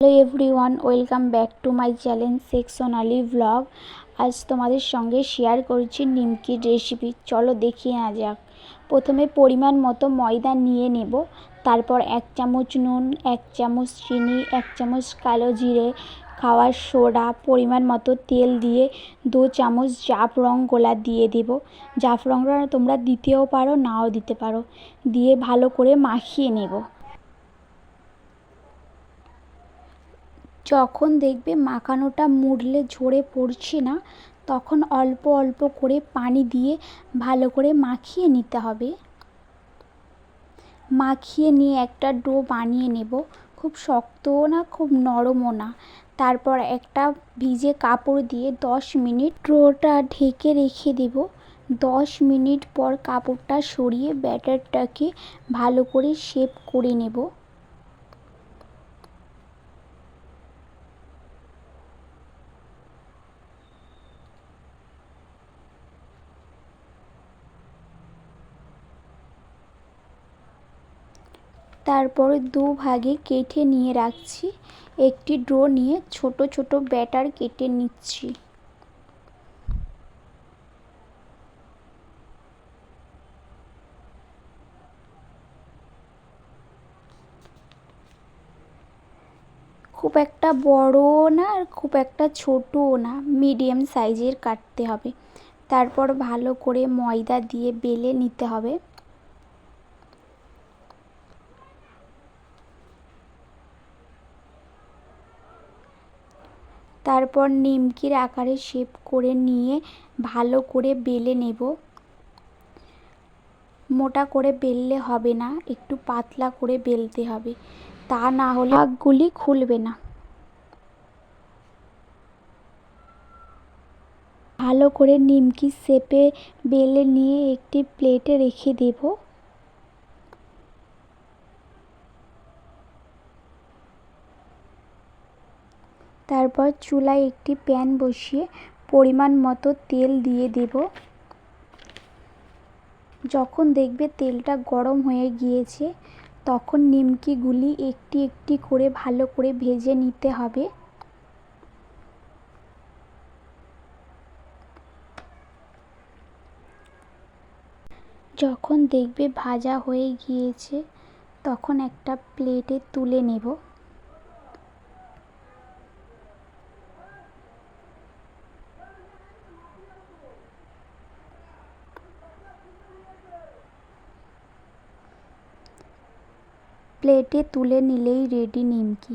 Hello everyone welcome back to my channel সেকশনালি vlog আজ তোমাদের সঙ্গে শেয়ার করছি নিমকির রেসিপি চলো দেখিয়ে না যাক। প্রথমে পরিমাণ মতো ময়দা নিয়ে নেব। তারপর এক চামচ নুন, এক চামচ চিনি, এক চামচ কালো জিরে, খাওয়ার সোডা, পরিমাণ মতো তেল দিয়ে দু চামচ জাফরং গোলা দিয়ে দেব। জাফরংটা তোমরা দিতেও পারো, নাও দিতে পারো। দিয়ে ভালো করে মাখিয়ে নেব। যখন দেখবে মাখানোটা মুড়লে ঝরে পড়ছে না, তখন অল্প অল্প করে পানি দিয়ে ভালো করে মাখিয়ে নিতে হবে। মাখিয়ে নিয়ে একটা ডো বানিয়ে নেব। খুব শক্তও না, খুব নরমও না। তারপর একটা ভিজে কাপড় দিয়ে দশ মিনিট ডোটা ঢেকে রেখে দেব। দশ মিনিট পর কাপড়টা সরিয়ে ব্যাটারটাকে ভালো করে শেপ করে নেব। তারপর দু ভাগে কেটে নিয়ে রাখছি। একটি ড্রো নিয়ে ছোট ছোট ব্যাটার কেটে নিচ্ছি। খুব একটা বড়ও না আর খুব একটা ছোটও না, মিডিয়াম সাইজের কাটতে হবে। তারপর ভালো করে ময়দা দিয়ে বেলে নিতে হবে। তারপর নিমকির আকারে শেপ করে নিয়ে ভালো করে বেলে নেব। মোটা করে বেললে হবে না, একটু পাতলা করে বেলতে হবে। তা না হলে ভাগগুলি খুলবে না। ভালো করে নিমকি শেপে বেলে নিয়ে একটি প্লেটে রেখে দেবো। তারপর চুলায় একটি প্যান বসিয়ে পরিমাণ মতো তেল দিয়ে দেব। যখন দেখবে তেলটা গরম হয়ে গিয়েছে, তখন নিমকিগুলি একটি একটি করে ভালো করে ভেজে নিতে হবে। যখন দেখবে ভাজা হয়ে গিয়েছে, তখন একটা প্লেটে তুলে নেব। প্লেটে তুলে নিলেই রেডি নিমকি।